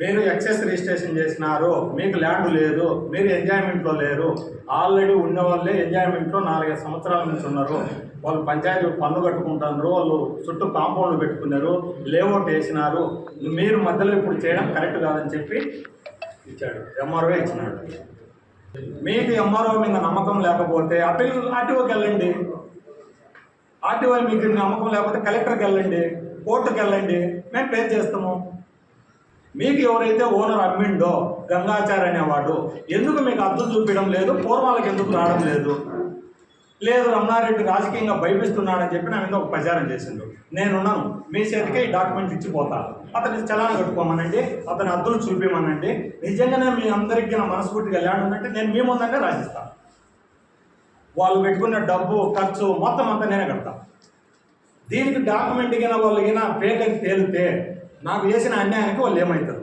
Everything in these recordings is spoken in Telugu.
మీరు ఎక్సెస్ రిజిస్ట్రేషన్ చేసినారు మీకు ల్యాండ్ లేదు మీరు ఎంజాయ్మెంట్లో లేరు ఆల్రెడీ ఉన్న వాళ్ళే ఎంజాయ్మెంట్లో నాలుగైదు సంవత్సరాల నుంచి ఉన్నారు. వాళ్ళు పంచాయతీ పన్ను కట్టుకుంటున్నారు వాళ్ళు చుట్టూ కాంపౌండ్లు పెట్టుకున్నారు లేఅవుట్ వేసినారు. మీరు మధ్యలో ఇప్పుడు చేయడం కరెక్ట్ కాదని చెప్పి ఇచ్చాడు ఎంఆర్ఓ ఇచ్చినాడు. మీకు ఎంఆర్ఓ మీద నమ్మకం లేకపోతే అప్పీల్ ఆర్టీఓకి వెళ్ళండి. ఆర్టీఓ మీకు నమ్మకం లేకపోతే కలెక్టర్కి వెళ్ళండి కోర్టుకి వెళ్ళండి మేము పే చేస్తాము. మీకు ఎవరైతే ఓనర్ అమ్మిండో గంగాచార్య అనేవాడు ఎందుకు మీకు అద్దం చూపించడం లేదు? పూర్వాలకు ఎందుకు రావడం లేదు? లేదు రమణారెడ్డి రాజకీయంగా భయపిస్తున్నాడని చెప్పి నా మీద ఒక ప్రచారం చేసిండు. నేనున్నాను. మీ చేతికే ఈ డాక్యుమెంట్ ఇచ్చిపోతాను అతని చలాన్ని కట్టుకోమనండి. అతని అద్దులు చూపించమనండి నిజంగానే మీ అందరికీ నా మనస్ఫూర్తిగా ల్యాండ్ నేను మీ ముందంటే రాసిస్తాను వాళ్ళు పెట్టుకున్న డబ్బు ఖర్చు మొత్తం అంతా నేనే కడతాను దీనికి డాక్యుమెంట్ కింద వాళ్ళు ఫేక్ అని తేలితే నాకు చేసిన అన్యాయానికి వాళ్ళు ఏమవుతారు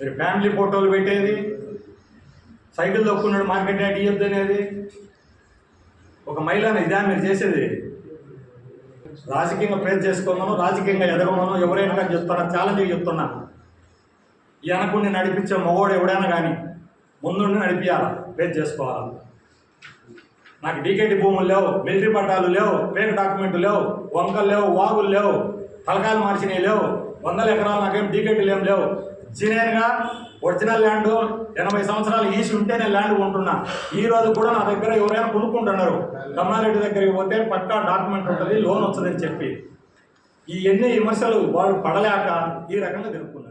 మీరు ఫ్యామిలీ ఫోటోలు పెట్టేది సైకిల్ తొక్కున్నాడు మార్కెట్ యాడ్ ఇవ్వద్దు అనేది ఒక మహిళను ఇదా మీరు చేసేది. రాజకీయంగా ప్రేస్ చేసుకోమను రాజకీయంగా ఎదగమను ఎవరైనా కానీ చెప్తున్నా ఛాలెంజ్ చెప్తున్నా. ఈ అనుకుని నడిపించే మగోడు ఎవడైనా కానీ ముందుండి నడిపించాలి ప్రేర్ చేసుకోవాలి? నాకు డీకేటీ భూములు లేవు మిలిటరీ పట్టాలు లేవు పేరు డాక్యుమెంట్లు లేవు వంకలు లేవు వాగులు లేవు తలకాయలు మార్చినవి లేవు వందల ఎకరాలు నాకేం డీకేటీలు ఏం లేవు. జీనియన్గా ఒరిజినల్ ల్యాండ్ ఎనభై సంవత్సరాలు ఈసి ఉంటే నేను ల్యాండ్ కొంటున్నా. ఈ రోజు కూడా నా దగ్గర ఎవరైనా కొనుక్కుంటున్నారు. కమ్మారెడ్డి దగ్గరికి పోతే పక్కా డాక్యుమెంట్ ఉంటుంది లోన్ వస్తుందని చెప్పి. ఈ ఎన్ని విమర్శలు వాడు పడలేక ఈ రకంగా తెలుపుకున్నారు